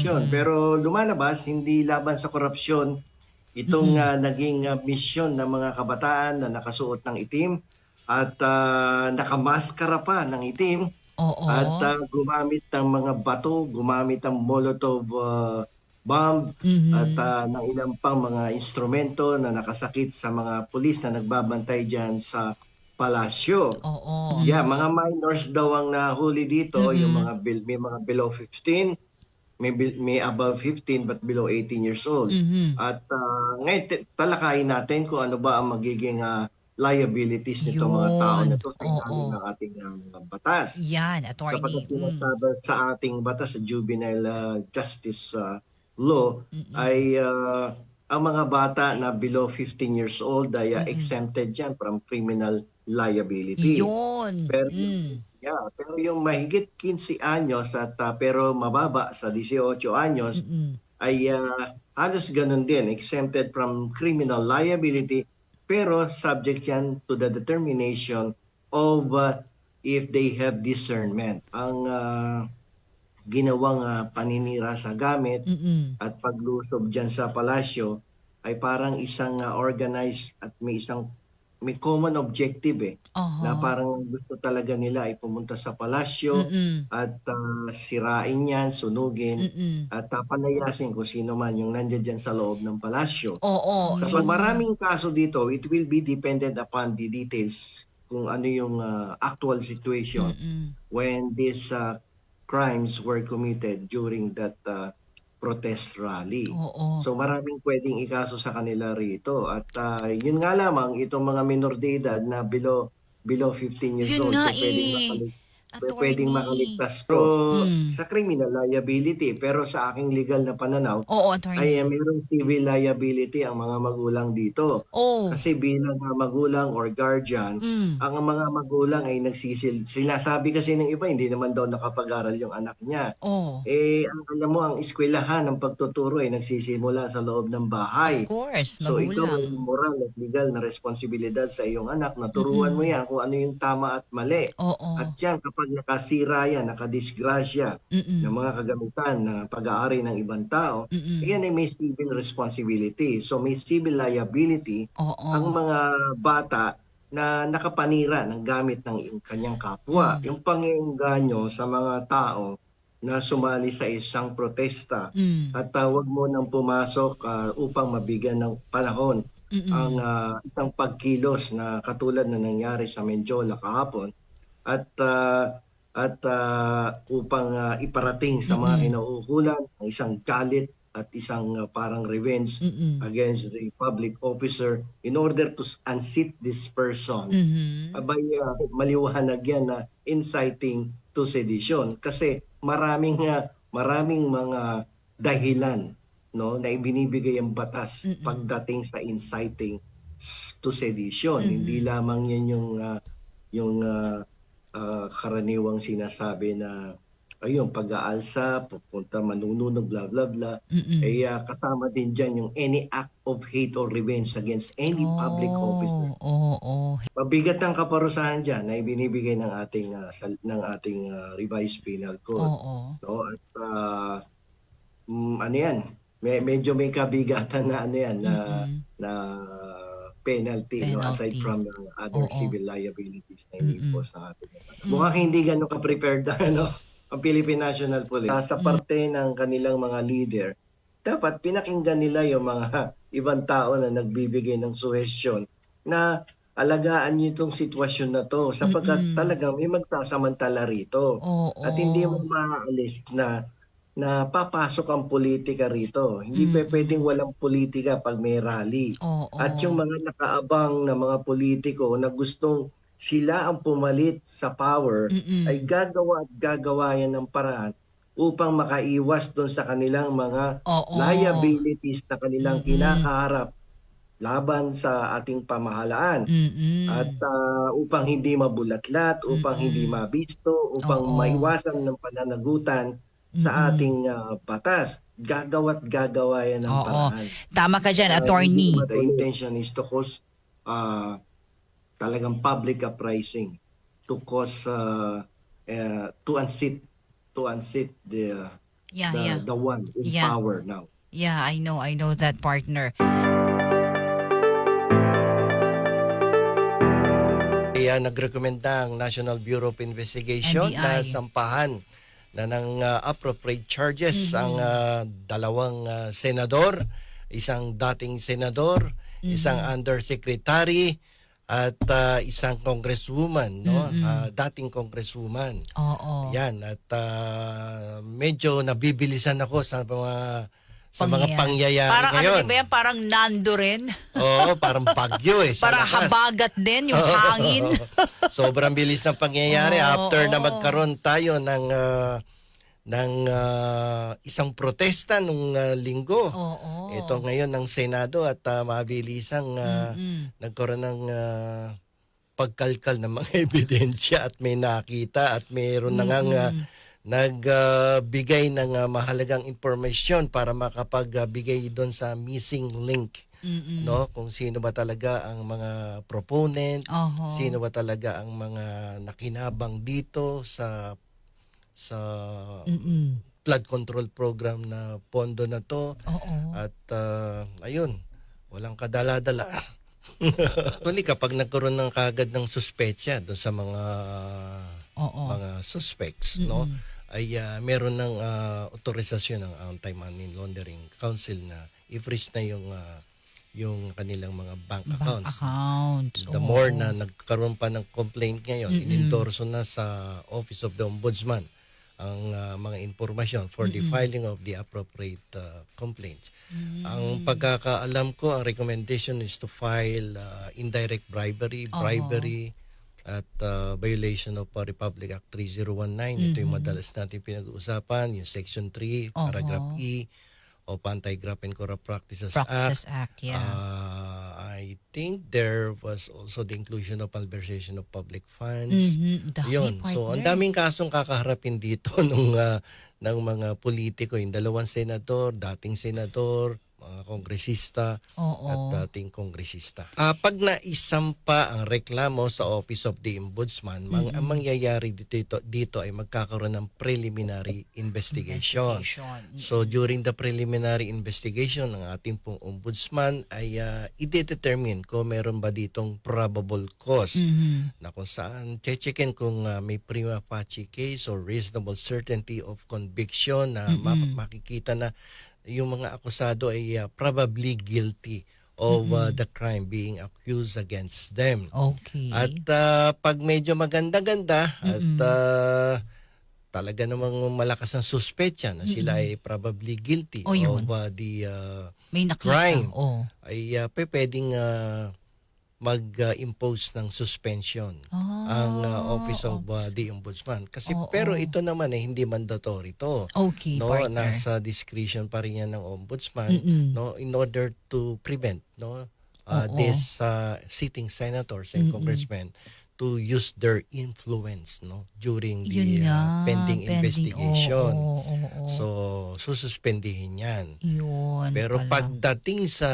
korupsyon. Pero lumalabas, hindi laban sa korupsyon itong ah, naging ah, misyon ng mga kabataan na nakasuot ng itim at ah, nakamaskara pa ng itim Oo. at ah, gumamit ng mga bato, gumamit ng Molotov ah, bomb Mhm. at ah, ng ilang pang mga instrumento na nakasakit sa mga pulis na nagbabantay dyan sa palasyo. Oo. Yeah, mga minors daw ang nahuli dito, Mhm. yung mga bil- may mga below 15, may may above 15 but below 18 years old. Mhm. At ah, ngayon talakayin natin kung ano ba ang magiging ah, liabilities nito mga Yun. tao na to sa ilalim ng ating ah, batas. Yan, attorney. Mm. sinasabi sa ating batas sa juvenile ah, justice ah, law ay ah, ang mga bata na below 15 years old ay ah, exempted yan from criminal liability. Yun. Pero, Mm. Yeah, pero yung mahigit 15 anyos at ah, pero mababa sa 18 anyos Mm-mm. ay ah, halos ganun din, exempted from criminal liability pero subject yan to the determination of ah, if they have discernment. Ang ah, ginawang ah, paninira sa gamit Mm-mm. at paglusob dyan sa palasyo ay parang isang ah, organized at may isang may common objective eh Aha. na parang gusto talaga nila ay pumunta sa palasyo Mm-mm. at ah, sirain yan, sunugin Mm-mm. at uh, palayasin kung sino man yung nandiyan dyan sa loob ng palasyo. Oo. So maraming kaso dito, it will be dependent upon the details kung ano yung ah, actual situation Mm-mm. when these ah, crimes were committed during that ah, protest rally. Oo. So maraming pwedeng ikaso sa kanila rito. At ah, yun nga lamang, itong mga minor de edad na below below 15 years Yun old, so pwedeng, eh. makalig- Attorney. pwedeng makaligtas to Mm. sa criminal liability. Pero sa aking legal na pananaw, Oo, attorney. ay eh, mayroong civil liability ang mga magulang dito. Oo. Kasi bilang mga magulang or guardian, Mm. ang mga magulang ay nagsisil. Sinasabi kasi ng iba, hindi naman daw nakapag-aral yung anak niya. Oo. Eh, ang alam mo, ang eskwelahan ng pagtuturo ay nagsisimula sa loob ng bahay. Of course, So ikaw ay magulang. moral at legal na responsibilidad sa iyong anak na turuan mo yan kung ano yung tama at mali. Oo. At yan, kapag nakasira yan, nakadisgrasya Mm-mm. ng mga kagamitan na pag-aari ng ibang tao, Mm-mm. yan ay may civil responsibility. So may civil liability Oo. ang mga bata na nakapanira ng gamit ng kanyang kapwa. Mm. Yung pangiengganyo sa mga tao na sumali sa isang protesta Mm. at tawag mo nang pumasok ah, upang mabigyan ng panahon Mm-mm. ang ah, isang pagkilos na katulad na nangyari sa Menjola kahapon at ah, at ah, upang ah, iparating sa mga Mm-mm. kinauukulan ang isang galit at isang ah, parang revenge Mm-mm. against the public officer in order to unseat this person. Mhm. Abay, ah, maliwanag yan na inciting to sedition kasi maraming ah, maraming mga dahilan no na ibinibigay ang batas Mm-mm. pagdating sa inciting to sedition. Mhm. Hindi lamang yan yung ah, yung ah, ah, karaniwang sinasabi na ayun pag-aalsa, pupunta manununog bla bla bla Mm-mm. eh ah, kasama din dyan yung any act of hate or revenge against any public officer. Oo, oo. Mabigat ng kaparusahan dyan na ibinibigay ng ating ah, sal- ng ating ah, revised penal code. Oo. No? At ah, mm, ano yan? May, medyo may kabigatan na ano yan na Mm-mm. na penalty, no aside Penalty. from the other Oo. civil liabilities na Mm-mm. ini-impose ng ating Mukhang hindi ganun ka-prepared na ano ang Philippine National Police Mm. sa parte ng kanilang mga leader. Dapat pinakinggan nila yung mga ibang tao na nagbibigay ng suhestyon na alagaan niyo itong sitwasyon na to sapagkat Mm-mm. talagang may magsasamantala rito. Oo. At hindi mo maaalis na na papasok ang politika rito. Hindi Mm. pwedeng walang politika pag may rally. Oo. At yung mga nakaabang na mga politiko na gustong sila ang pumalit sa power Mm-mm. ay gagawa at gagawa yan ng paraan upang makaiwas doon sa kanilang mga Oo. liabilities na kanilang Mm-mm. kinakaharap laban sa ating pamahalaan. Mm-mm. At ah, upang hindi mabulatlat, upang Mm-mm. hindi mabisto, upang Oo. maiwasan ng pananagutan sa ating ah, batas, gagawa't gagawa yan ng Oo. paraan. Tama ka dyan, Uh, attorney. The intention is to cause uh, talagang public uprising to cause uh, uh, to unseat to unseat the Yeah, the, yeah. the one in Yeah. power now. Yeah, I know. I know that partner. Kaya nagrekomenda ang National Bureau of Investigation na NBI. sampahan na ng uh, appropriate charges Mm-hmm. ang uh, dalawang uh, senador, isang dating senador, Mm-hmm. isang undersecretary at uh, isang congresswoman, no? Mm-hmm. Uh, dating congresswoman. Oo. Yan at uh, medyo nabibilisan ako sa mga sa mga Pangyayari. Parang ngayon. ano din ba yan? Parang nando rin. Oo, parang bagyo eh. sa Parang lakas. habagat din yung hangin. Sobrang bilis ng pangyayari Oo, after na oo. magkaroon tayo ng ah, ng ah, isang protesta nung ah, linggo. Oo. Ito ngayon ng Senado at uh, mabilisang ah, nagkaroon ng ah, pagkalkal ng mga ebidensya at may nakita at mayroon na ngang ah, nagbigay ng ah, mahalagang impormasyon para makapagbigay doon sa missing link Mm-mm. no kung sino ba talaga ang mga proponent Oho. sino ba talaga ang mga nakinabang dito sa sa Mm-mm. flood control program na pondo na to Oo. at ah, ayun walang kadala-dala Actually, kapag nagkaroon ng kagad ng suspetsya doon sa mga Oo. mga suspects no ay ah, meron ng ah, otorisasyon ng Anti-Money Laundering Council na i-freeze na yung ah, yung kanilang mga bank, Bank accounts accounts. The Oo. more na nagkaroon pa ng complaint ngayon, inendorso na sa Office of the Ombudsman ang ah, mga impormasyon for the filing of the appropriate ah, complaints. Ang pagkakaalam ko, ang recommendation is to file ah, indirect bribery, bribery, at ah, violation of ah, Republic Act 3019. Ito yung madalas natin pinag-uusapan, yung Section 3, Paragraph E of Anti-Graft and Corrupt Practices, Practices Act. Act, yeah. Uh, I think there was also the inclusion of malversation of public funds. Mhm. Dami, Yun. So, ang daming kasong kakaharapin dito ng, ah, ng mga politiko. Yung dalawang senador, dating senador, mga kongresista, Oo. at dating kongresista. Ah, pag naisampa ang reklamo sa Office of the Ombudsman, mang, ang mangyayari dito, dito ay magkakaroon ng preliminary investigation. Investigation. So during the preliminary investigation ng ating pong ombudsman ay uh, i-determine kung meron ba ditong probable cause Mhm. na kung saan checkin kung uh, may prima facie case or reasonable certainty of conviction na ma- makikita na yung mga akusado ay uh, probably guilty of uh, the crime being accused against them. Okay. At uh, pag medyo maganda-ganda at uh, talaga namang malakas ang suspetsya na sila ay probably guilty O, yun. of uh, the uh, May nakita. crime. Oh. ay uh, pwedeng uh, mag-impose ng suspension Ah, ang uh, Office of uh, the Ombudsman. Kasi Oo. pero ito naman ay hindi mandatory to. Okay, no, partner. nasa discretion pa rin yan ng ombudsman Mm-mm. no in order to prevent no uh, Oo. these uh, sitting senators and congressmen to use their influence no during Yun the nga, uh, pending, investigation. Oo, oo, oo. So sususpendihin 'yan. Yun Pero pala. pagdating sa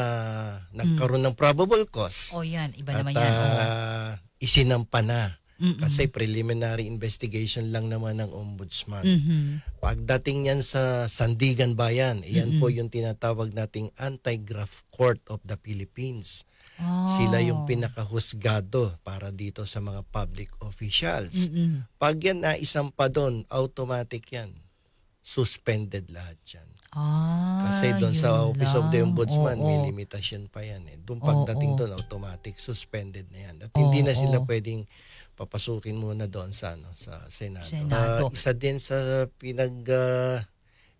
nagkaroon ng probable cause Oh, yan. Iba at naman yan. oh. uh, isinampa na Mm-mm. kasi preliminary investigation lang naman ng ombudsman. Mhm. Pagdating yan sa Sandigan Bayan, iyan po yung tinatawag nating Anti-Graft Court of the Philippines. Ah. Sila yung pinakahusgado para dito sa mga public officials. Mm-mm. Pag yan na isang pa doon, automatic yan. Suspended lahat yan. Ah, Kasi doon sa Office of the lang. Ombudsman, Oo. may limitasyon pa yan. Eh. Doon pagdating Oo. doon, automatic suspended na yan. At hindi na sila Oo. pwedeng papasukin muna doon sa ano sa Senado. Senado. Ah, isa din sa pinag ah,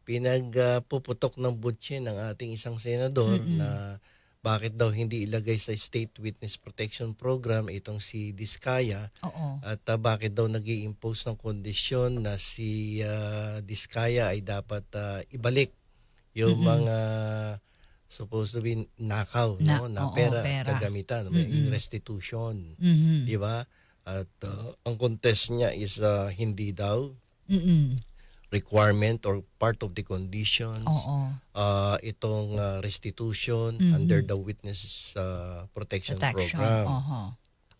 pinagpuputok ng butse ng ating isang senador na bakit daw hindi ilagay sa State Witness Protection Program itong si Diskaya Oo. at ah, bakit daw nag impose ng kondisyon na si ah, Diskaya ay dapat ah, ibalik yung mga supposed to be nakaw Na- no na oo, pera, pera. kagamitan may restitution Mhm. di ba at ah, ang contest niya is ah, hindi daw Mm-mm. Requirement or part of the conditions Oo. ah, itong ah, restitution under the witness ah, protection, Protection. program Oho.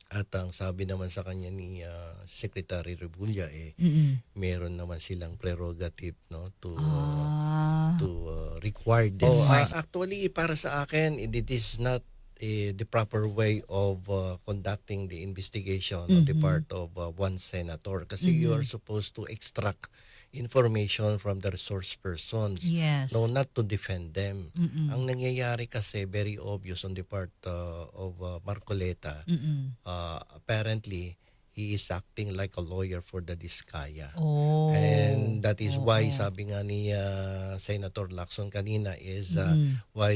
At ang sabi naman sa kanya ni ah, Secretary Rebulla eh Mm-mm. meron naman silang prerogative no to uh, Ah. to uh, require this. Oh, uh, actually para sa akin it is not eh, the proper way of uh, conducting the investigation on the part of uh, one senator kasi you are supposed to extract information from the resource persons. Yes. No, not to defend them. Mm-mm. Ang nangyayari kasi very obvious on the part uh, of uh, Marcoleta. Mm-mm. Uh, apparently, he is acting like a lawyer for the Diskaya. Oh. And that is why Oo. sabi nga ni uh, Senator Lacson kanina is uh, why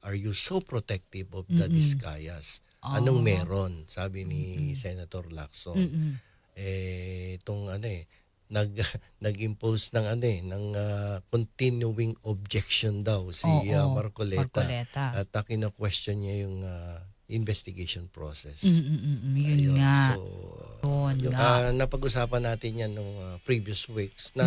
are you so protective of the Mm-mm. Diskayas? Anong Ah. meron? Sabi ni Senator Lacson. Mm-mm. Eh itong ano eh nag nag-impose ng ano eh ng uh, continuing objection daw si Oo, uh, Marcoleta. Marcoleta. At uh, kino-question niya yung uh, investigation process. Mm-mm-mm. Yun Ayun. nga. So, Yun yung, nga. ah, napag-usapan natin yan nung ah, previous weeks na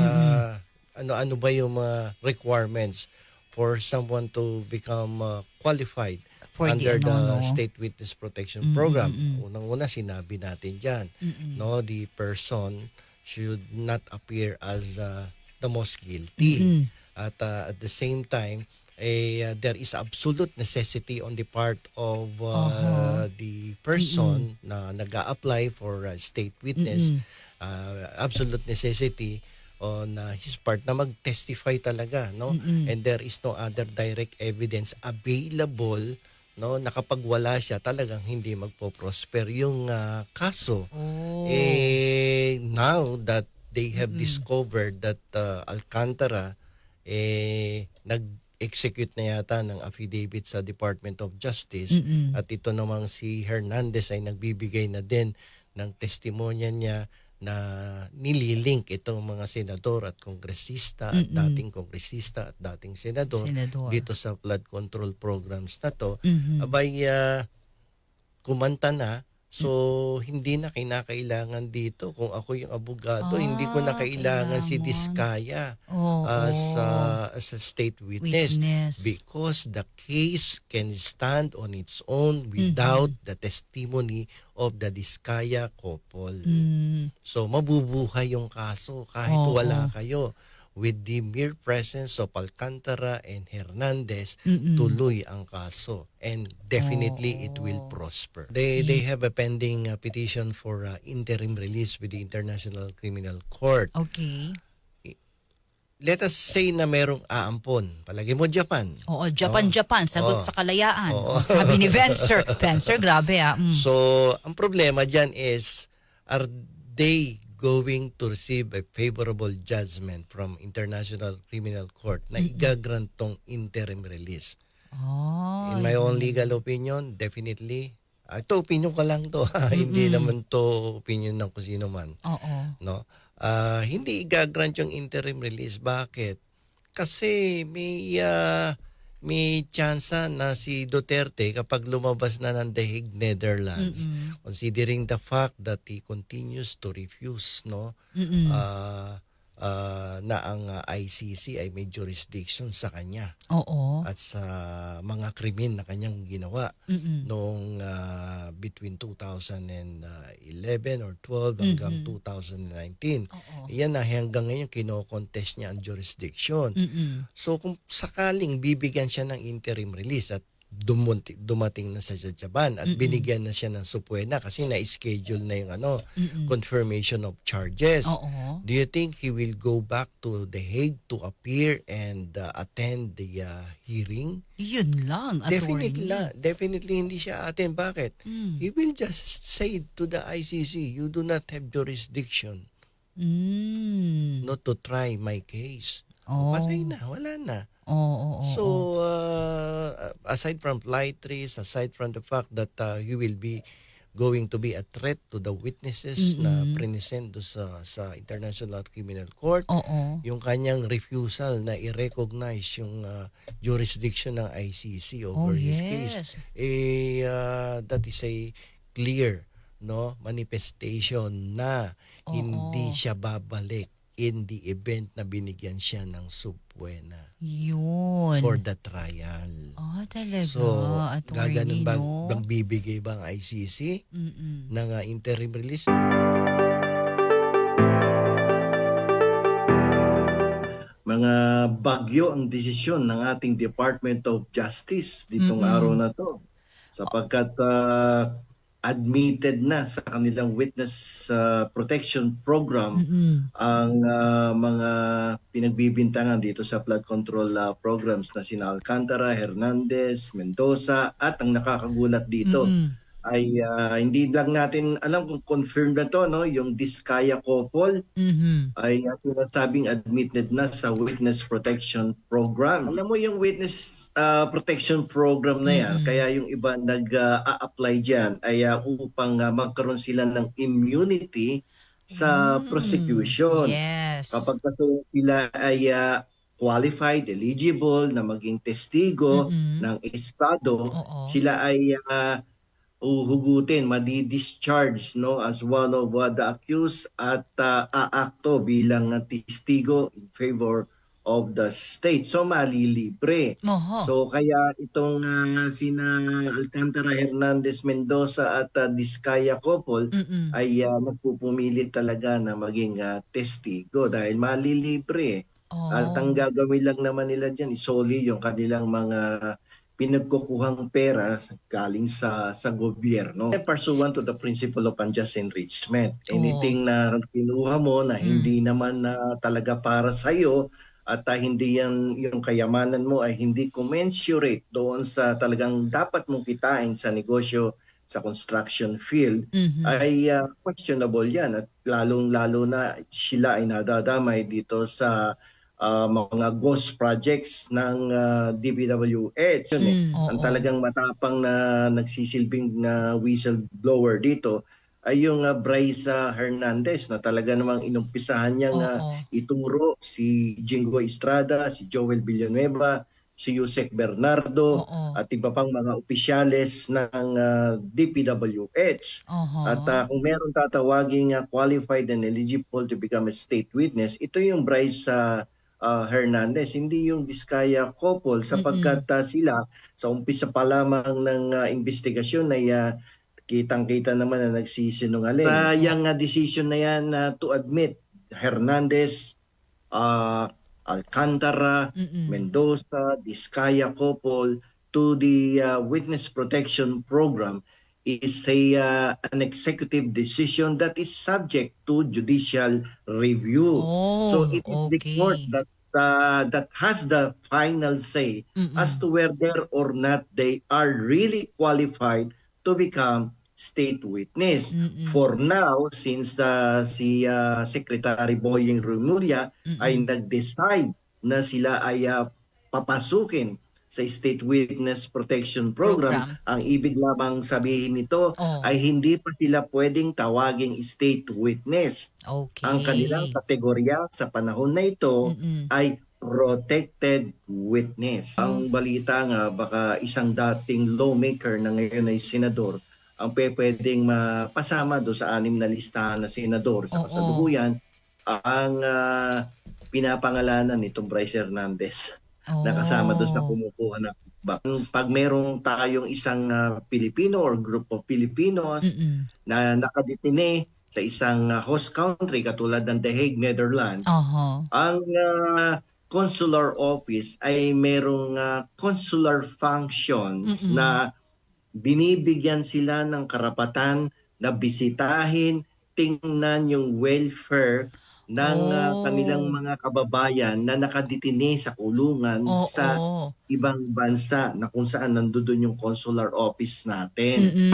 ano-ano ba yung mga requirements for someone to become ah, qualified For the under the, ano, no? State Witness Protection Program. Unang-una sinabi natin diyan, no, the person should not appear as ah, the most guilty. At ah, at the same time, eh, uh, there is absolute necessity on the part of uh, the person na nag apply for a state witness. uh, absolute necessity on uh, his part na mag-testify talaga, no? And there is no other direct evidence available no na kapag wala siya talagang hindi magpo-prosper yung uh, kaso Oh. eh now that they have discovered that uh, Alcantara eh nag-execute na yata ng affidavit sa Department of Justice Mm-mm. at ito namang si Hernandez ay nagbibigay na din ng testimonya niya na nililink itong mga senador at kongresista at dating kongresista at dating senador, Senador. dito sa flood control programs na to Mhm. abay ah, kumanta na so hindi na kinakailangan dito kung ako yung abogado hindi ko na Ah, kailangan si. Diskaya Oo. as ah, as a state witness, Witness. because the case can stand on its own without the testimony of the Diskaya couple Mm. so mabubuhay yung kaso kahit Oo. wala kayo with the mere presence of Alcantara and Hernandez Mm-mm. tuloy ang kaso and definitely it will prosper. They they have a pending uh, petition for uh, interim release with the International Criminal Court. Okay. Let us say na merong aampon. Palagi mo Japan. Oo, Japan, Japan. Sagot Oo. sa kalayaan. Oh, sabi ni Vencer. Vencer, grabe ah. Mm. So, ang problema dyan is, are they going to receive a favorable judgment from International Criminal Court na igagrant tong interim release? Oh, In my own legal opinion, definitely. ah, ito, opinion ko lang to. Hindi naman to opinion ng kung sino man. Oo. No? Ah, hindi igagrant yung interim release. Bakit? Kasi may ah, may tsansa na si Duterte kapag lumabas na ng The Hague, Netherlands, considering the fact that he continues to refuse no? Ah, ah, na ang ah, ICC ay may jurisdiction sa kanya Oo. at sa mga krimen na kanyang ginawa Mm-mm. noong ah, between 2011 or 12 hanggang 2019. Oo. Yan na hanggang ngayon kino-contest niya ang jurisdiction. Mm-mm. So kung sakaling bibigyan siya ng interim release at dumunti, dumating na sa Japan at binigyan na siya ng supuena kasi na-schedule na yung ano, confirmation of charges. Oo. Do you think he will go back to The Hague to appear and uh, attend the uh, hearing? Yun lang. Definitely, attorney. la, definitely hindi siya atin. Bakit? Mm. He will just say to the ICC, you do not have jurisdiction Mm. not to try my case. Oh. Patay na, wala na. Oo, oo, So, oo. uh, aside from flight trees, aside from the fact that uh, he will be going to be a threat to the witnesses na present do sa, sa International Criminal Court, Oo. yung kanyang refusal na i-recognize yung uh, jurisdiction ng ICC over Oh, his yes. case, eh, uh, that is a clear no manifestation na Oo. hindi siya babalik in the event na binigyan siya ng subpoena Yun. for the trial. Ah, talaga. So, attorney, gaganon ba, no? magbibigay ba ang ICC Mm-mm. ng uh, interim release? mga bagyo ang desisyon ng ating Department of Justice ditong Mm-mm. araw na to sapagkat ah, admitted na sa kanilang witness ah, protection program Mm-mm. ang ah, mga pinagbibintangan dito sa flood control ah, programs na sina Alcantara, Hernandez, Mendoza at ang nakakagulat dito Mm-mm. Ay ah, hindi lang natin alam kung confirmed na to no yung Diskaya couple Mhm. ay uh, sinasabing admitted na sa Witness Protection Program. Alam mo yung Witness uh, Protection Program na yan, Mm-mm. kaya yung iba nag-a-apply dyan ay uh, upang uh, magkaroon sila ng immunity sa Mm. prosecution. Yes. Kapag kasi sila ay uh, qualified, eligible na maging testigo Mm-mm. ng Estado, Oo. sila ay uh, uhugutin, madi-discharge no, as one of uh, the accused at uh, aakto bilang uh, testigo in favor of the state. So malilibre. Oho. So kaya itong uh, sina Alcantara Hernandez Mendoza at uh, Diskaya couple Mm-mm. ay uh, magpupumili talaga na maging uh, testigo dahil malilibre. Oh. At ang gagawin lang naman nila dyan, isoli yung kanilang mga pinagkukuhang pera galing sa sa gobyerno. Pursuant to the principle of unjust enrichment. Anything na kinuha mo na hindi naman na talaga para sa iyo at ah, hindi yan yung kayamanan mo ay hindi commensurate doon sa talagang dapat mong kitain sa negosyo sa construction field Mhm. ay uh, questionable yan at lalong-lalo na sila ay nadadamay dito sa uh, mga ghost projects ng uh, DPWH. Yun eh. Mm, Ang oo. talagang matapang na nagsisilbing na whistleblower dito ay yung uh, Bryce uh, Hernandez na talaga namang inumpisahan niyang uh, ituro si Jingo Estrada, si Joel Villanueva, si Yusek Bernardo, Oo. at iba pang mga opisyales ng uh, DPWH. Oho. At uh, kung meron tatawaging uh, qualified and eligible to become a state witness, ito yung Bryce uh, uh, Hernandez, hindi yung Diskaya couple sapagkat uh, sila sa umpisa pa lamang ng uh, investigasyon ay uh, kitang-kita naman na nagsisinungaling. Sa yung uh, decision na yan uh, to admit Hernandez, uh, Alcantara, Mm-mm. Mendoza, Diskaya couple to the uh, witness protection program is a uh, an executive decision that is subject to judicial review. Oh, so it is the okay. court that uh, that has the final say Mm-mm. as to whether or not they are really qualified to become state witness. Mm-mm. For now, since uh, si uh, Secretary Boying Remulla ay nag-decide na sila ay uh, papasukin sa State Witness Protection Program, Program. ang ibig lamang sabihin nito Oh. ay hindi pa sila pwedeng tawaging state witness. Okay. Ang kanilang kategorya sa panahon na ito Mm-mm. ay protected witness. Ang balita nga baka isang dating lawmaker na ngayon ay senador ang pwedeng mapasama do sa anim na listahan na senador sa kasalukuyan ang ah, pinapangalanan nitong Bryce Hernandez na kasama doon sa kumukuha ng kickback. Pag merong tayong isang ah, Pilipino or group of Filipinos Mm-mm. na nakadetine sa isang ah, host country katulad ng The Hague, Netherlands, Oho. ang ah, consular office ay merong ah, consular functions Mm-mm. na binibigyan sila ng karapatan na bisitahin, tingnan yung welfare ng ah, Oh. kanilang mga kababayan na nakadetine sa kulungan Oo. sa ibang bansa na kung saan nandoon yung consular office natin. Mm-mm.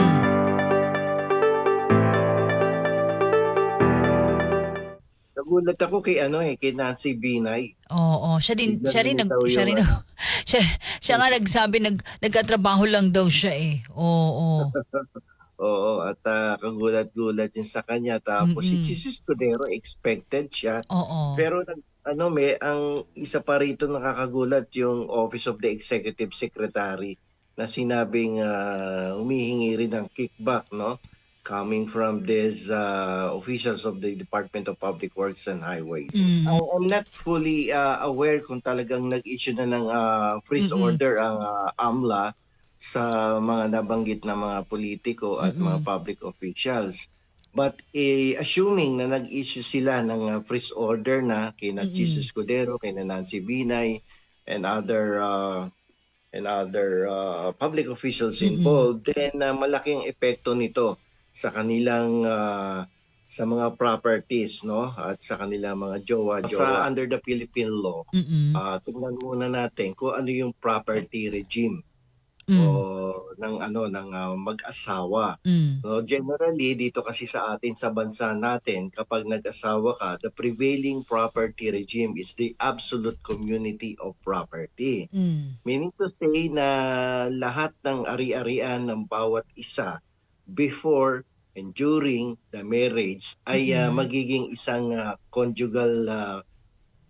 Nagulat ako kay ano eh, kay Nancy Binay. Oo, siya din, Biglang siya rin nag, lumitaw siya yung rin, siya, siya nga nagsabi, nag, nagkatrabaho lang daw siya eh. Oo, Oo, at ah, kagulat-gulat yun sa kanya. Tapos si Mm-mm. Jesus Cordero, expected siya. oo. Pero nag- ano may ang isa pa rito nakakagulat yung Office of the Executive Secretary na sinabing ah, humihingi rin ng kickback no coming from these uh, officials of the Department of Public Works and Highways. Mm. I- I'm not fully uh, aware kung talagang nag-issue na ng uh, freeze Mm-mm. order ang uh, AMLA sa mga nabanggit na mga politiko at mga public officials. But eh, assuming na nag-issue sila ng uh, freeze order na kina Mm-mm. Jesus Escudero, kina Nancy Binay, and other uh, and other uh, public officials involved, then uh, malaking epekto nito sa kanilang uh, sa mga properties no at sa kanilang mga jowa sa under the Philippine law Mm-mm. uh, tingnan muna natin kung ano yung property regime Mm. o ng ano ng uh, mag-asawa Mm. no generally dito kasi sa atin sa bansa natin kapag nag-asawa ka the prevailing property regime is the absolute community of property Mm. Meaning to say na lahat ng ari-arian ng bawat isa before and during the marriage ay ah, Mhm. magiging isang ah, conjugal ah,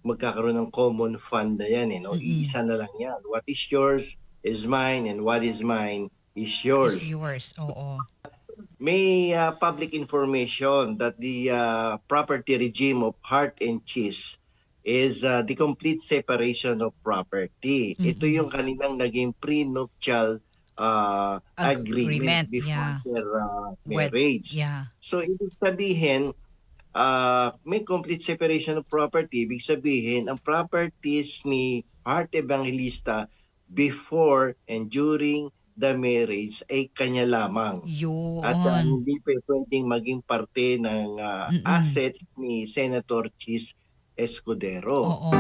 magkakaroon ng common fund na yan. Eh, no? Mhm. Iisa na lang yan. What is yours is mine and what is mine is yours. It's yours. Oo. May ah, public information that the ah, property regime of heart and cheese is ah, the complete separation of property. Ito Mhm. yung kanilang naging prenuptial ah, Agreement, agreement, before yeah. their Wed- marriage. Yeah. So ibig sabihin ah, may complete separation of property. Ibig sabihin ang properties ni Heart Evangelista before and during the marriage ay kanya lamang. Yun. At uh, hindi pa pwedeng maging parte ng uh, Mm-mm. assets ni Senator Chis Escudero. Oo.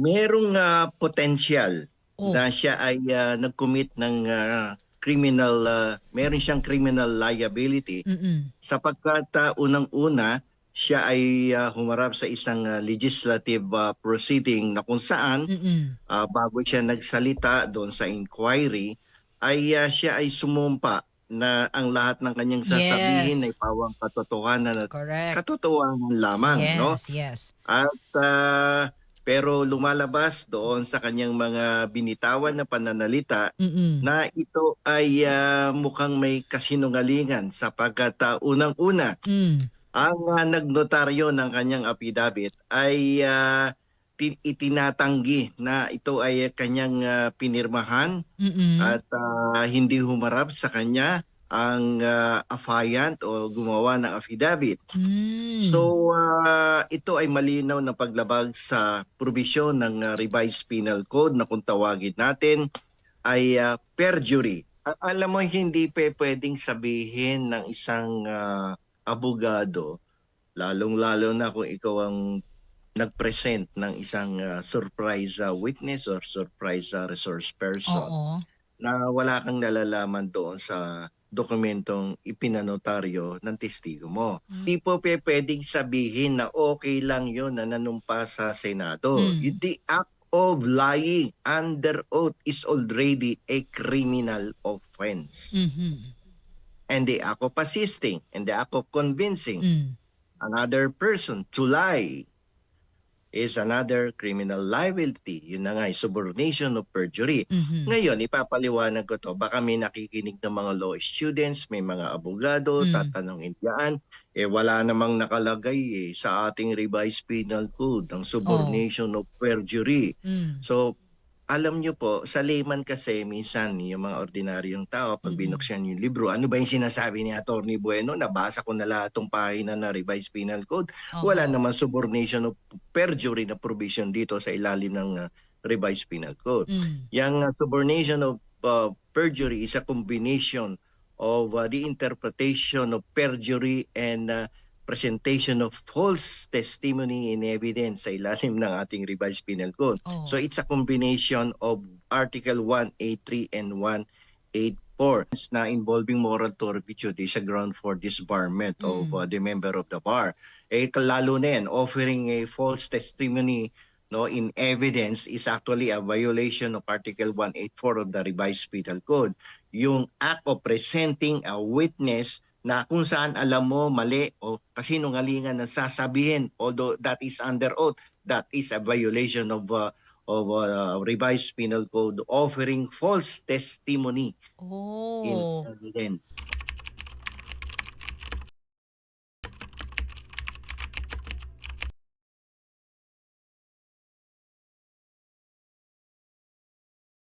Merong uh, potential Oh. na siya ay uh, nag-commit ng uh, criminal, uh, meron siyang criminal liability Mm-mm. sapagkat uh, unang-una siya ay uh, humarap sa isang uh, legislative uh, proceeding na kung saan Mm-mm. ah, bago siya nagsalita doon sa inquiry, ay ah, siya ay sumumpa na ang lahat ng kanyang sasabihin Yes. ay pawang katotohanan at Correct. katotohanan lamang, yes, no? yes. At ah, pero lumalabas doon sa kanyang mga binitawan na pananalita Mm-mm. na ito ay ah, mukhang may kasinungalingan sapagkat ah, unang-una Mm. Ang ah, nagnotaryo ng kanyang affidavit ay ti- itinatanggi na ito ay kanyang ah, pinirmahan Mm-mm. at ah, hindi humarap sa kanya ang ah, affiant o gumawa ng affidavit. Mm. So ah, ito ay malinaw na paglabag sa probisyon ng ah, revised penal code na kung tawagin natin ay ah, perjury. Alam mo hindi pa pwedeng sabihin ng isang ah, abogado lalong-lalo na kung ikaw ang nag-present ng isang ah, surprise ah, witness or surprise ah, resource person Oo. na wala kang nalalaman doon sa dokumentong ipinanotaryo ng testigo mo. Mm. Di po pe pwedeng sabihin na okay lang yon na nanumpa sa Senado. Mm. The act of lying under oath is already a criminal offense. Mhm. And the act of assisting and the act of convincing Mm. another person to lie is another criminal liability. Yun na nga, yung subordination of perjury. Mhm. Ngayon, ipapaliwanag ko to. Baka may nakikinig ng mga law students, may mga abogado, Mm. tatanungin diyan. Eh, wala namang nakalagay eh, sa ating revised penal code ang subordination of perjury. Mm. So, alam nyo po, sa layman kasi minsan yung mga ordinaryong tao, pag binuksan yung libro, ano ba yung sinasabi ni Attorney Bueno? Nabasa ko na lahat tong pahina na revised penal code. Oo. Wala naman subordination of perjury na provision dito sa ilalim ng uh, revised penal code. Mm. Yung uh, subordination of uh, perjury is a combination of uh, the interpretation of perjury and uh, presentation of false testimony in evidence sa ilalim ng ating revised penal code. Oo. So it's a combination of Article 183 and 184 na involving moral turpitude is a ground for disbarment of Mm. uh, the member of the bar. Eh lalo na yan, offering a false testimony no in evidence is actually a violation of Article 184 of the revised penal code. Yung act of presenting a witness na kung saan alam mo mali o kasinungalingan na sasabihin although that is under oath that is a violation of uh, of uh, revised penal code offering false testimony in Oh. evidence.